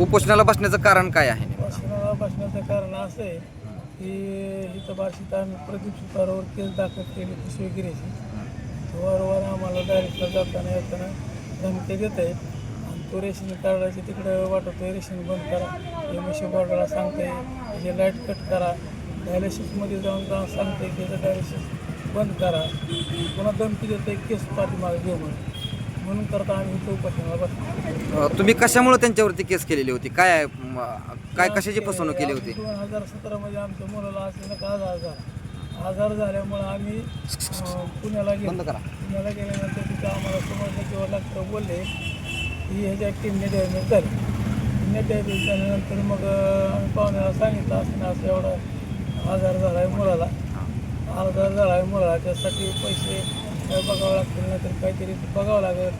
उपोषणाला बसण्याचं कारण काय आहे उपोषणाला बसण्याचं कारण असं आहे की इथं बार्शीत आम्ही प्रदीप सुतारावर केस दाखल केली पिशवीगिरीची वारंवार आम्हाला डायरेक्टला जाताना येताना धमकी देत आहे आणि तो रेशन कार्डाचे तिकडं वाटतोय रेशन बंद करा. एम एस बॉर्डरला सांगते हे लाइट कट करा. डायलिसिसमध्ये जाऊन जाऊन सांगते की डायलिसिस बंद करा. पुन्हा धमकी देते केस पाठीमागे घेऊ म्हणून करता आम्ही उपासनाला बसतो अ, तुम्ही कशामुळे त्यांच्यावरती केस केलेली होती? काय? म, काय कशाची फसवणूक केली होती? दोन हजार सतरामध्ये आमच्या मुलाला अचानक आजार झाला. आजार झाल्यामुळं आम्ही अं, पुण्याला गेलो. करा. पुण्याला गेल्यानंतर तिथं आम्हाला समजलं किंवा डॉक्टर बोलले की ह्याच्या किडनी डॅमेज झाली. किडनी डॅमेज झाल्यानंतर मग अं, आम्ही पाहुण्याला सांगितलं असं ना असं एवढा आजार झाला आहे मुलाला आजार झाला आहे मुलाला त्यासाठी पैसे काय बघावं लागतील नाहीतर काहीतरी बघावं लागेल.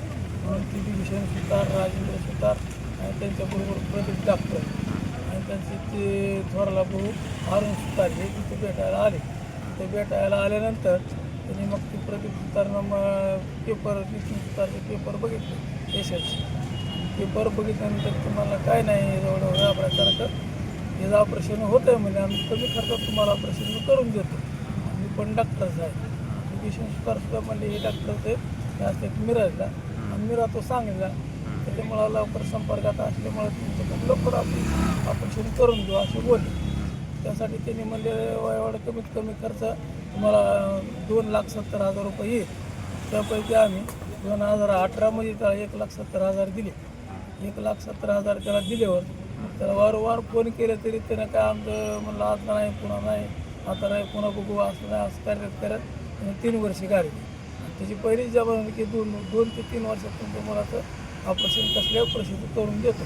म्हणून ती भीषण सुतार राजेंद्र सुतार आणि त्यांच्याबरोबर प्रदीप डॉक्टर आणि त्यांचे ते थोरला भाऊ अरुण सुतार हे तिथे भेटायला आले. ते भेटायला आल्यानंतर त्यांनी मग ते प्रदीप सुतारनं मग पेपर विष्णू सुतारचे पेपर बघितले पेशंटचे पेपर बघितल्यानंतर तुम्हाला काय नाही एवढं घाबरायसारखं हे ऑपरेशन होतं आहे म्हणजे आम्ही कमी खर्चात तुम्हाला ऑपरेशन करून देतो. मी पण डॉक्टरच आहे सुद्धा म्हणजे हे डॉक्टरचे हे असतात मिरजला आणि मिरा तो सांगितला. त्याच्यामुळं लवकर संपर्कात असल्यामुळे तुमचं लवकर आपण ऑपरेशन करून घेऊ असे बोलले. त्यासाठी त्यांनी म्हणले एवढं कमीत कमी खर्च तुम्हाला दोन लाख सत्तर हजार रुपये येईल. त्यापैकी आम्ही दोन हजार अठरामध्ये त्याला एक लाख सत्तर हजार दिले. एक लाख सत्तर हजार त्याला दिल्यावर त्याला वारंवार फोन केले तरी त्यानं काय आमचं म्हणलं आता नाही पुन्हा नाही. आता नाही पुन्हा बघू असं नाही असं करत करत. त्याने तीन वर्षे काढली आणि त्याची पहिली जबाबदारी म्हणजे की दोन दोन ते तीन वर्षात मला मुलाचं ऑपरेशन कसल्या परिस्थितीत करून देतो.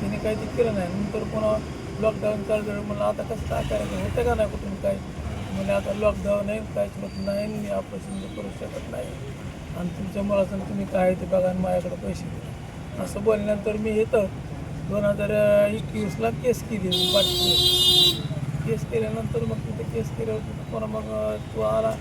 त्याने काही ते केलं नाही. नंतर पुन्हा लॉकडाऊन चालू मला आता कसं काय करायचं? होतं का नाही कुठून काय? म्हणजे आता लॉकडाऊन आहे काहीच होत नाही मी ऑपरेशन करू शकत नाही. आणि तुमच्या मुलाचं तुम्ही काय ते बघा आणि माझ्याकडे पैसे द्या असं बोलल्यानंतर मी येतं दोन हजार एकवीसला केस केली पाचशे. केस केल्यानंतर मग तिथे केस केल्यावर तिथं पुन्हा मग तो आला.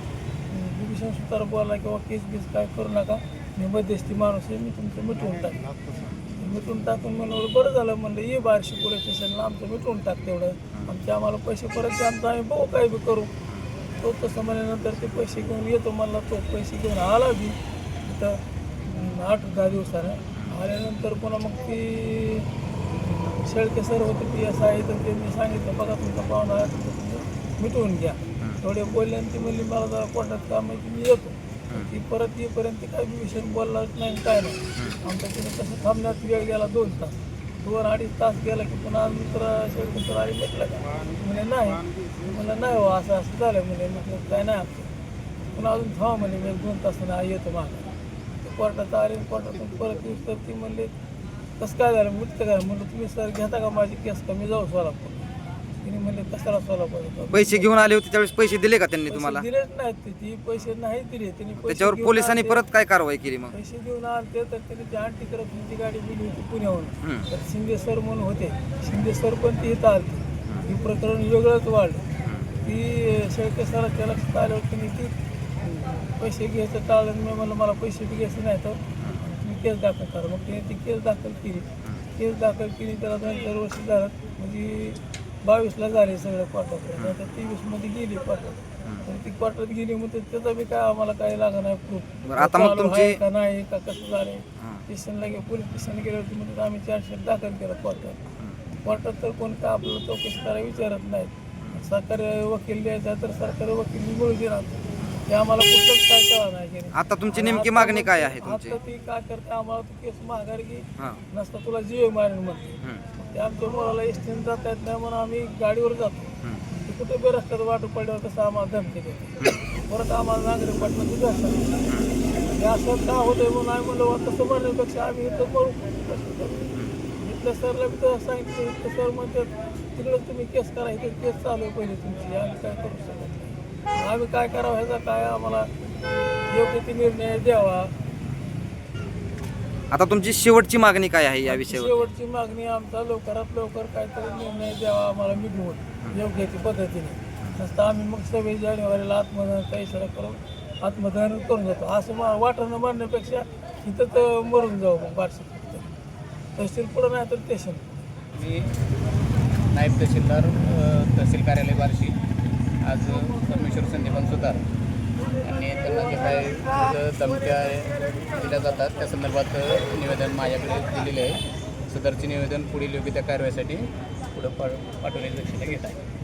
भूषण सुतार बोलला किंवा केस बीस काय करू नका. मी मध्यस्थी माणूस आहे मी तुमचं मिटवून टाकेन मिटून टाकून म्हणलं बरं झालं म्हणलं ये बारशी पोलीस स्टेशनला आमचं मिटवून टाक तेवढं. आमचे आम्हाला पैसे परत आमचं आम्ही बघू काय बी करू. तो तसं म्हणल्यानंतर ते पैसे घेऊन येतो म्हणला तो पैसे घेऊन आला बी. तिथं आठ दहा दिवसानं आल्यानंतर पुन्हा मग ती शेळके सर होते पी एस आय तर ते मी सांगितलं बघा तुमचा पाहुणा तुमचं मिटवून घ्या. थोडे बोलले आणि ती म्हणली मला जरा कोर्टात काम आहे की मी येतो. ती परत येईपर्यंत काही विषय बोललाच नाही काय नाही. आमच्या तिने कसं थांबण्यात वेळ गेला दोन तास. दोन अडीच तास गेला की पुन्हा मित्र शेवटी सर आली म्हटलं का? म्हणे नाही. म्हणलं नाही हो असं असं झालं. म्हणे म्हटलं काय नाही आमचं. पुन्हा अजून थांबा म्हणे मी दोन तासानं येतो ते कोर्टात आले कोर्टातून परत येऊस तर ती म्हणले कसं काय झालं? मुक्त काय म्हणलं तुम्ही सर घेता का माझी केस? का मी जाऊ सोलापूर. कशाला सोलापूर पैसे घेऊन आले होते त्यावेळेस पैसे दिले का त्यांनी तुम्हाला? दिलेच नाहीत ते. ती पैसे नाही दिले. त्यांनी पैसे त्याच्यावर घेऊन पोलिसांनी आले. परत काय कारवाई केली मग? पैसे घेऊन आले तर त्यांनी ती आंटी करत तुमची गाडी गेली होती पुण्याहून. हम्म. तर शिंदे सर म्हणून होते. शिंदे सर पण ती इथं आलते. ही प्रकरण वेगळंच वाढलं. ती शेळके सरांच्या लक्षात आल्यावर त्यांनी ती पैसे घ्यायचं टाळलं आणि मी म्हणलं मला पैसे बी घ्यायचे नाही तर तुम्ही केस दाखल करा. मग तिने ती केस दाखल केली. केस दाखल केली त्याला दोन चार वर्ष झालं. म्हणजे बावीसला झाले सगळं क्वार्टर आता तेवीसमध्ये गेली क्वार्टर ती क्वार्टरात गेली मग ते त्याचा बी काय आम्हाला काही लागणार नाही प्रूफ बरं, आता मग तुमची- का नाही का कसं झालंय? हां. स्टेशनला गेलो पोलीस स्टेशनला गेल्यावरती म्हणजे आम्ही चारशे दाखल केलं क्वार्टर क्वार्टर तर कोण का आपल्याला चौकशी करायला विचारत नाहीत. सरकारी वकील द्यायचा तर सरकारी वकील मिळू देणार. ते आम्हाला कुठलंच काय कळा नाही गेले आता तुमची नेमकी मागणी काय आहे तुमची? आता ती काय करते आम्हाला तू केस माघार घे. हां. नसता तुला जीव मारेन म्हणते हम्म. ते आमच्या मुलाला एसटीने जाता येत नाही म्हणून आम्ही गाडीवर जातो. हम्म. ते कुठे बे रस्त्यात वाटू पडल्यावर कसं आम्हाला धमकी देते परत आम्हाला नागरिक पाठवून तुझं असतं हे असं का होतंय म्हणून आम्ही म्हणलं "वा, तसं म्हणण्यापेक्षा आम्ही इथं मरू इथल्या सरला बी तसं सांगितलं. इथलं सर म्हणतात तिकडे तुम्ही केस करा इथं केस चालू आहे पहिले तुमची. आम्ही काय करू शकत आम्ही काय करावं ह्याचा काय आम्हाला योग्य ते निर्णय द्यावा. आता तुमची शेवटची मागणी काय आहे या विषयावर? शेवटची मागणी आमचा लवकरात लवकर काहीतरी निर्णय द्यावा आम्हाला मिटवून योग्य ती पद्धतीने. नसतं आम्ही मग सव्वीस जानेवारीला आत्मदहनाचा इशारा करून आत्मदहन करून जातो असं मा वाटणं मारण्यापेक्षा इथं तर मरून जाऊ मग बारशे. तहसील पुढं नाही तर स्टेशन. मी नायब तहसीलदार तहसील कार्यालय बार्शी. आज परमेश्वर संदीपान सुतार आणि त्यांना जे काय धमक्या दिल्या जातात त्या संदर्भात निवेदन माझ्याकडे दिलेले आहे. सदरचे निवेदन पुढील योग्य त्या कारवाईसाठी पुढं पा पाठवण्याची दक्षता घेत आहे.